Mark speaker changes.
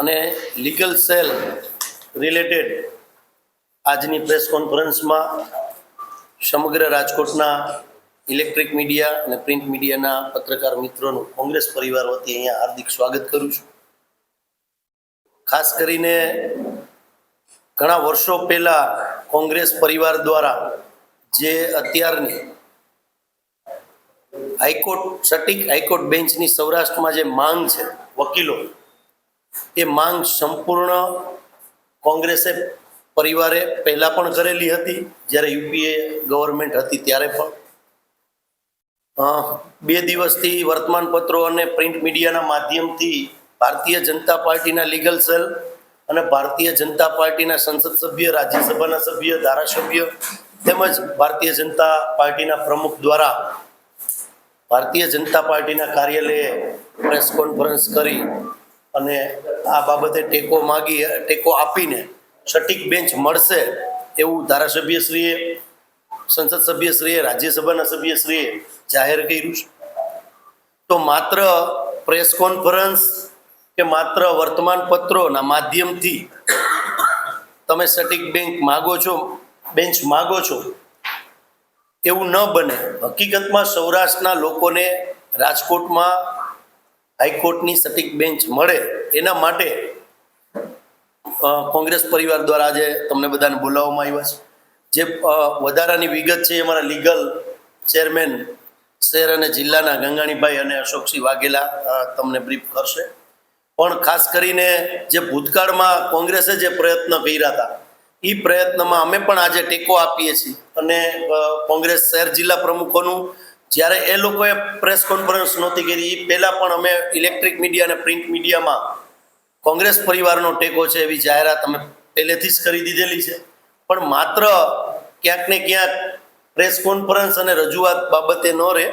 Speaker 1: અને legal cell related આજની press કોન્ફરન્સમાં સમગ્ર રાજકોટના ઇલેક્ટ્રિક મીડિયા અને પ્રિન્ટ મીડિયાના પત્રકાર મિત્રોનું કોંગ્રેસ પરિવાર વતી અહીંયા હાર્દિક સ્વાગત કરું છું. ખાસ કરીને ઘણા વર્ષો પહેલા કોંગ્રેસ પરિવાર દ્વારા જે અત્યારની હાઈકોર્ટ, સટીક હાઈકોર્ટ બેન્ચની સૌરાષ્ટ્રમાં જે માંગ છે, વકીલો એ માંગ સંપૂર્ણ કોંગ્રેસે પરિવારે પહેલા પણ કરેલી હતી, જ્યારે યુપીએ ગવર્મેન્ટ હતી ત્યારે પણ. બે દિવસથી વર્તમાનપત્રો અને પ્રિન્ટ મીડિયાના માધ્યમથી ભારતીય જનતા પાર્ટીના લીગલ સેલ અને ભારતીય જનતા પાર્ટીના સંસદ સભ્ય, રાજ્યસભાના સભ્ય, ધારાસભ્ય તેમજ ભારતીય જનતા પાર્ટીના પ્રમુખ દ્વારા ભારતીય જનતા પાર્ટીના કાર્યાલયે પ્રેસ કોન્ફરન્સ કરી અને આ બાબતે ટેકો માગી, ટેકો આપીને સટીક બેન્ચ મળશે એવું ધારાસભ્યશ્રીએ, સંસદ સભ્યશ્રીએ, રાજ્યસભાના સભ્યશ્રીએ જાહેર કર્યું છે. તો માત્ર પ્રેસ કોન્ફરન્સ કે માત્ર વર્તમાન પત્રોના માધ્યમથી તમે સટીક બેંક માગો છો, બેન્ચ માગો છો, એવું ન બને. હકીકતમાં સૌરાષ્ટ્રના લોકોને રાજકોટમાં હાઈકોર્ટની સટીક બેન્ચ મળે એના માટે કોંગ્રેસ પરિવાર દ્વારા આજે તમને બધાને બોલાવવામાં આવ્યા છે. જે વધારાની વિગત છે અમારા લીગલ ચેરમેન, શહેર અને જિલ્લાના ગંગાણીભાઈ અને અશોકસિંહ વાઘેલા તમને બ્રીફ કરશે. પણ ખાસ કરીને જે ભૂતકાળમાં કોંગ્રેસે જે પ્રયત્ન કર્યા હતા એ પ્રયત્નમાં અમે પણ આજે ટેકો આપીએ છીએ. અને કોંગ્રેસ શહેર જિલ્લા પ્રમુખોનું જ્યારે એ લોકોએ પ્રેસ કોન્ફરન્સ નહોતી કરી એ પહેલાં પણ અમે ઇલેક્ટ્રિક મીડિયા અને પ્રિન્ટ મીડિયામાં કોંગ્રેસ પરિવારનો ટેકો છે એવી જાહેરાત અમે પહેલેથી જ કરી દીધેલી છે. પણ માત્ર ક્યાંક ને ક્યાંક પ્રેસ કોન્ફરન્સ અને રજૂઆત બાબતે ન રહે